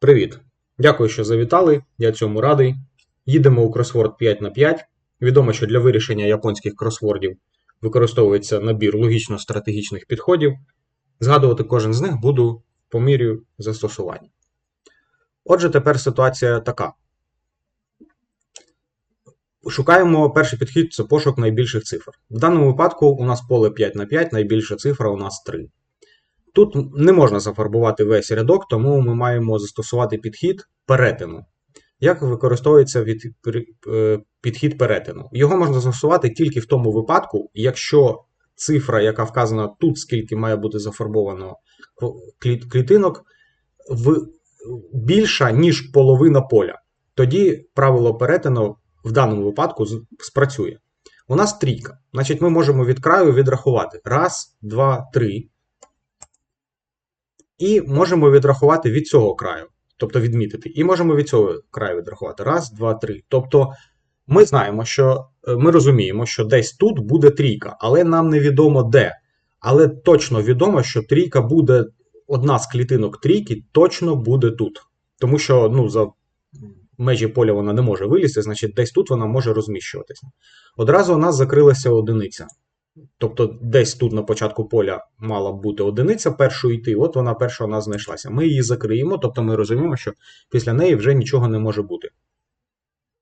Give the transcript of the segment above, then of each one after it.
Привіт! Дякую, що завітали. Я цьому радий. Їдемо у кросворд 5 на 5 Відомо, що для вирішення японських кросвордів використовується набір логічно-стратегічних підходів. Згадувати кожен з них буду по мірі застосування. Отже, тепер ситуація така. Шукаємо перший підхід це пошук найбільших цифр. В даному випадку у нас поле 5 на 5 найбільша цифра у нас 3. Тут не можна зафарбувати весь рядок, тому ми маємо застосувати підхід перетину. Як використовується від, е, підхід перетину? Його можна застосувати тільки в тому випадку, якщо цифра, яка вказана тут, скільки має бути зафарбовано клітинок, більша, ніж половина поля. Тоді правило перетину в даному випадку спрацює. У нас трійка. Значить, ми можемо від краю відрахувати. Раз, два, три. І можемо відрахувати від цього краю, тобто відмітити. І можемо від цього краю відрахувати. Раз, два, три. Тобто ми знаємо, що е, ми розуміємо, що десь тут буде трійка, але нам невідомо де. Але точно відомо, що трійка буде, одна з клітинок трійки точно буде тут. Тому що ну, за межі поля вона не може вилізти, значить, десь тут вона може розміщуватися. Одразу у нас закрилася одиниця. Тобто десь тут на початку поля мала б бути одиниця першою йти, от вона перша у нас знайшлася. Ми її закриємо, тобто ми розуміємо, що після неї вже нічого не може бути.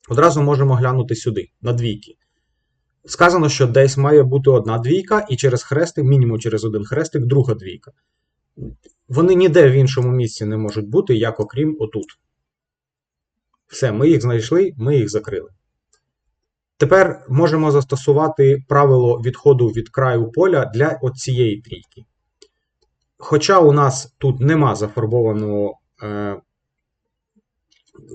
Одразу можемо глянути сюди, на двійки. Сказано, що десь має бути одна двійка, і через хрестик, мінімум через один хрестик, друга двійка. Вони ніде в іншому місці не можуть бути, як окрім отут. Все, ми їх знайшли, ми їх закрили. Тепер можемо застосувати правило відходу від краю поля для цієї трійки. Хоча у нас тут нема зафарбованого, е,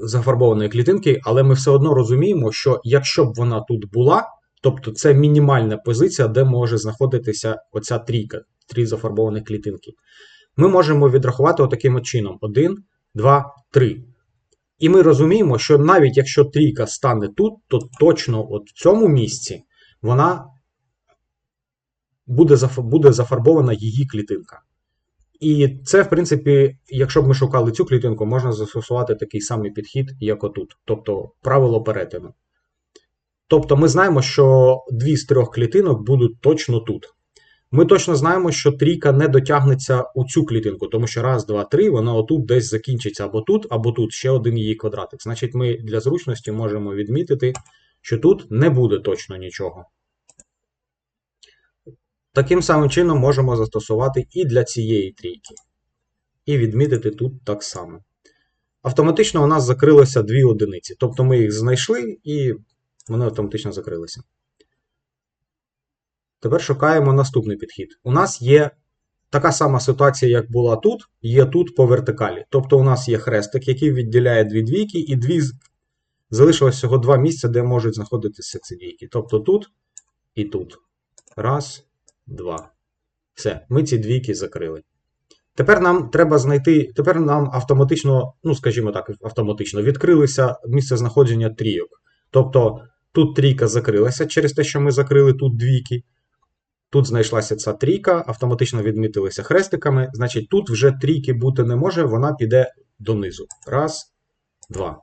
зафарбованої клітинки, але ми все одно розуміємо, що якщо б вона тут була, тобто це мінімальна позиція, де може знаходитися оця трійка, три зафарбовані клітинки, ми можемо відрахувати отаким от чином: 1, 2, 3. І ми розуміємо, що навіть якщо трійка стане тут, то точно от в цьому місці вона буде, буде зафарбована її клітинка. І це, в принципі, якщо б ми шукали цю клітинку, можна застосувати такий самий підхід, як отут, тобто правило перетину. Тобто ми знаємо, що дві з трьох клітинок будуть точно тут. Ми точно знаємо, що трійка не дотягнеться у цю клітинку, тому що раз, два, три, вона отут десь закінчиться або тут, або тут ще один її квадратик. Значить, ми для зручності можемо відмітити, що тут не буде точно нічого. Таким самим чином можемо застосувати і для цієї трійки. І відмітити тут так само. Автоматично у нас закрилося дві одиниці. Тобто ми їх знайшли і вони автоматично закрилися. Тепер шукаємо наступний підхід. У нас є така сама ситуація, як була тут, є тут по вертикалі. Тобто у нас є хрестик, який відділяє дві двійки, і дві залишилось всього два місця, де можуть знаходитися ці двійки. Тобто тут і тут. Раз, два. Все, ми ці двійки закрили. Тепер нам треба знайти, тепер нам автоматично, ну скажімо так, автоматично відкрилися місце знаходження трійок. Тобто тут трійка закрилася через те, що ми закрили тут двійки. Тут знайшлася ця трійка, автоматично відмітилися хрестиками. Значить, тут вже трійки бути не може, вона піде донизу. Раз, два.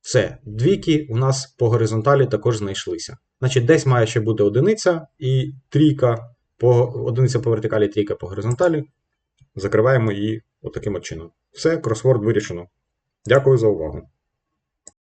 Все. Двійки у нас по горизонталі також знайшлися. Значить, десь має ще бути одиниця і трійка по одиниця по вертикалі, трійка по горизонталі. Закриваємо її отаким от чином. Все, кросворд вирішено. Дякую за увагу.